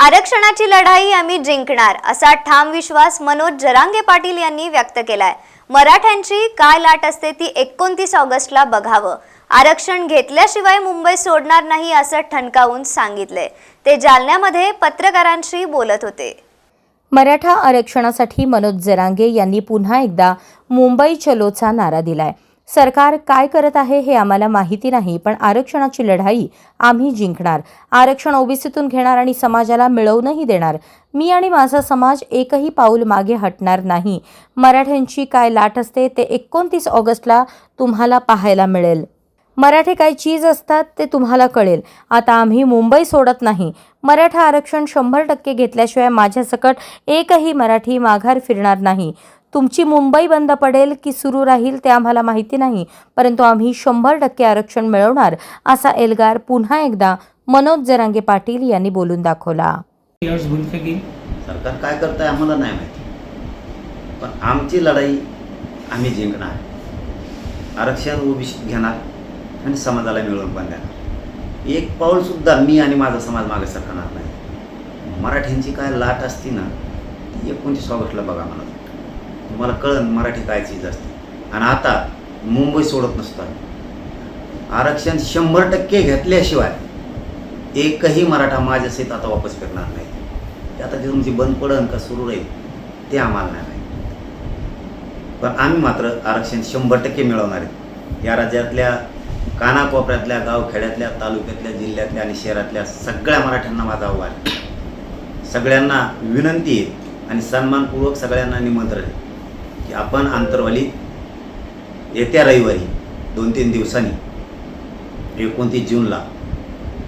आरक्षणाची लढाई आम्ही जिंकणार असा ठाम विश्वास मनोज जरांगे पाटील यांनी व्यक्त केलाय. मराठ्यांची काय लाट असते ती एकोणतीस ऑगस्टला बघावं. आरक्षण घेतल्याशिवाय मुंबई सोडणार नाही असं ठणकावून सांगितले ते जालन्यामध्ये पत्रकारांशी बोलत होते. मराठा आरक्षणासाठी मनोज जरांगे यांनी पुन्हा एकदा मुंबई चलोचा नारा दिलाय. सरकार काय करत आहे हे आम्हाला माहिती नाही पण आरक्षणाची लढाई आम्ही जिंकणार. आरक्षण ओबीसीतून घेणार आणि समाजाला मिळवूनही देणार. मी आणि माझा समाज एकही पाऊल मागे हटणार नाही. मराठ्यांची काय लाट असते ते एकोणतीस ऑगस्टला तुम्हाला पाहायला मिळेल. मराठे काय चीज असतात ते तुम्हाला कळेल. आता आम्ही मुंबई सोडत नाही. मराठा आरक्षण शंभर टक्के घेतल्याशिवाय माझ्यासकट एकही मराठी माघार फिरणार नाही. तुमची मुंबई बंद पडेल की सुरू राहील ते आम्हाला माहिती नाही परंतु आम्ही शंभर टक्के आरक्षण मिळवणार असा एल्गार पुन्हा एकदा मनोज जरांगे पाटील यांनी बोलून दाखवला. सरकार काय करत आहे आम्हाला नाही माहिती. पण आमची लढाई आम्ही जिंकणार. आरक्षण ओबीसी घेणार आणि समाजाला मिळवून पण देणार. एक पाऊलसुद्धा मी आणि माझा समाज मागे सरकणार नाही. मराठ्यांची काय लाट असती ना ती एकोणतीस ऑगस्टला बघा मला. तुम्हाला कळन मराठी काय चीज असते आणि आता मुंबई सोडत नसतात. आरक्षण शंभर टक्के घेतल्याशिवाय एकही मराठा माझ्या सहित आता वापस फिरणार नाही. ते आता जे तुमची बंद पडन का सुरू राहील ते आम्हाला नाही पण आम्ही मात्र आरक्षण शंभर टक्के मिळवणार आहे. या राज्यातल्या कानाकोपऱ्यातल्या गावखेड्यातल्या तालुक्यातल्या जिल्ह्यातल्या आणि शहरातल्या सगळ्या मराठ्यांना माझा आव्हान सगळ्यांना विनंती आहे आणि सन्मानपूर्वक सगळ्यांना निमंत्रण आहे. की आपण आंतरवालीत येत्या रविवारी दोन तीन दिवसांनी एकोणतीस जूनला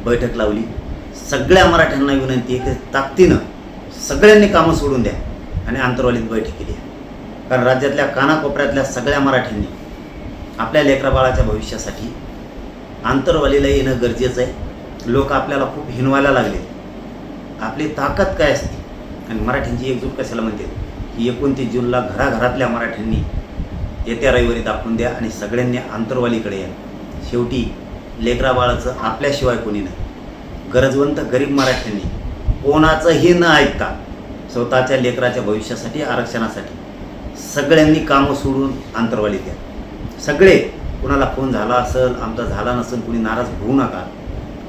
बैठक लावली. सगळ्या मराठ्यांना विनंती आहे की ताकदीनं सगळ्यांनी कामं सोडून द्या आणि आंतरवालीत बैठक केली आहे. कारण राज्यातल्या कानाकोपऱ्यातल्या सगळ्या मराठ्यांनी आपल्या लेकराबाळाच्या भविष्यासाठी आंतरवालीला येणं गरजेचं आहे. लोक आपल्याला खूप हिनवायला लागले आपली ताकद काय असते? आणि मराठ्यांची एकजूट कशाला म्हणते की एकोणतीस जूनला घराघरातल्या मराठ्यांनी येत्या रविवारी दाखवून द्या आणि सगळ्यांनी आंतरवालीकडे या. शेवटी लेकराबाळाचं आपल्याशिवाय कोणी नाही. गरजवंत गरीब मराठ्यांनी कोणाचंही न ऐकता स्वतःच्या लेकराच्या भविष्यासाठी आरक्षणासाठी सगळ्यांनी कामं सोडून आंतरवाली द्या सगळे कोणाला फोन झाला असेल आमचा झाला नसेल कोणी नाराज होऊ नका.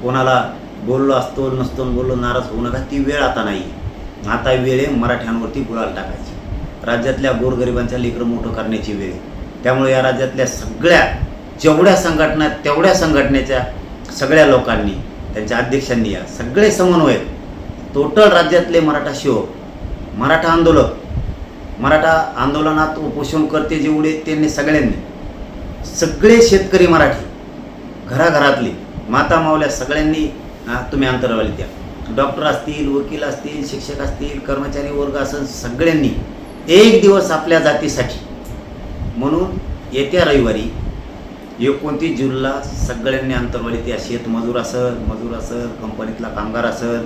कोणाला बोललो असतो नसतो बोललो नाराज होऊ नका ती वेळ आता नाही. आता वेळ आहे मराठ्यांवरती गुलाल टाकायची. राज्यातल्या गोरगरिबांच्या लेकरं मोठं करण्याची वेळ आहे. त्यामुळे या राज्यातल्या सगळ्या जेवढ्या संघटना तेवढ्या संघटनेच्या सगळ्या लोकांनी त्यांच्या अध्यक्षांनी या सगळे समन्वय टोटल राज्यातले मराठा शिव मराठा आंदोलक मराठा आंदोलनात उपोषणकर्ते जेवढे त्यांनी सगळ्यांनी. सगळे शेतकरी मराठी घराघरातले माता मावल्या सगळ्यांनी तुम्ही अंतरावली द्या डॉक्टर असतील वकील असतील शिक्षक असतील कर्मचारी वर्ग असं सगळ्यांनी एक दिवस आपल्या जातीसाठी. म्हणून येत्या रविवारी एकोणतीस जूनला सगळ्यांनी अंतरवाली त्या शेतमजूर असेल मजूर असेल कंपनीतला कामगार असेल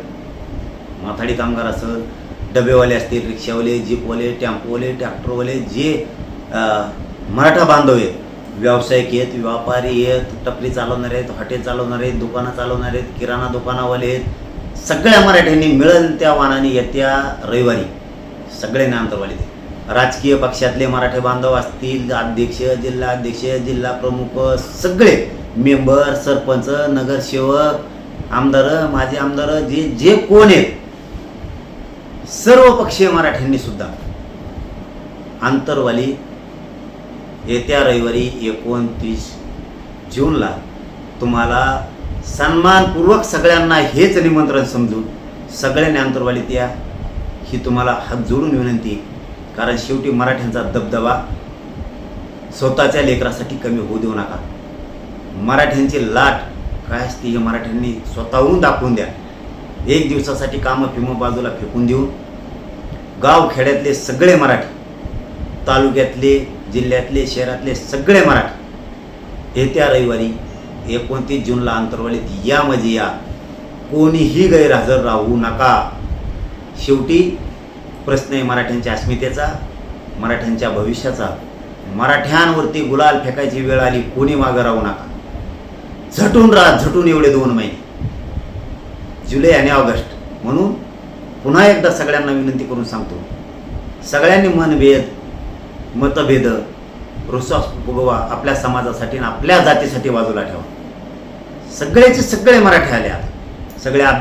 माथाडी कामगार असेल डबेवाले असतील रिक्षावाले जीपवाले टेम्पोवाले ट्रॅक्टरवाले जे मराठा बांधव आहेत व्यावसायिक आहेत व्यापारी आहेत टपरी चालवणारे आहेत हॉटेल चालवणारे आहेत दुकानं चालवणारे आहेत किराणा दुकानावाले आहेत सगळ्या मराठ्यांनी मिळेल त्या वानाने येत्या रविवारी. सगळे अंतरवाली राजकीय पक्षातले मराठे बांधव असतील अध्यक्ष जिल्हा अध्यक्ष जिल्हा प्रमुख सगळे मेंबर सरपंच नगरसेवक आमदार माजी आमदार जे जे कोण आहेत सर्व पक्षीय मराठ्यांनी सुद्धा आंतरवाली येत्या रविवारी एकोणतीस जूनला तुम्हाला सन्मानपूर्वक सगळ्यांना हेच निमंत्रण समजून सगळ्यांनी अंतर्वालीत या. ही तुम्हाला हात जोडून विनंती आहे. कारण शेवटी मराठ्यांचा दबदबा स्वतःच्या लेकरासाठी कमी होऊ देऊ नका. मराठ्यांची लाट काय असते हे मराठ्यांनी स्वतःहून दाखवून द्या. एक दिवसासाठी कामं फिमं बाजूला फेकून देऊन गाव खेड्यातले सगळे मराठी तालुक्यातले जिल्ह्यातले शहरातले सगळे मराठी येत्या रविवारी एकोणतीस जूनला अंतर्वलीत या म्हणजे या. कोणीही गैरहजर राहू नका. शेवटी प्रश्न आहे मराठ्यांच्या अस्मितेचा मराठ्यांच्या भविष्याचा. मराठ्यांवरती गुलाल फेकायची वेळ आली कोणी मागं राहू नका. झटून राहा झटून एवढे दोन महिने. जुलै आणि ऑगस्ट. म्हणून पुन्हा एकदा सगळ्यांना विनंती करून सांगतो. सगळ्यांनी मनभेद मतभेद रुसवा फुगवा आपल्या समाजासाठी आणि आपल्या जातीसाठी बाजूला ठेवा. सगळेचे सगळे मराठी आले. आता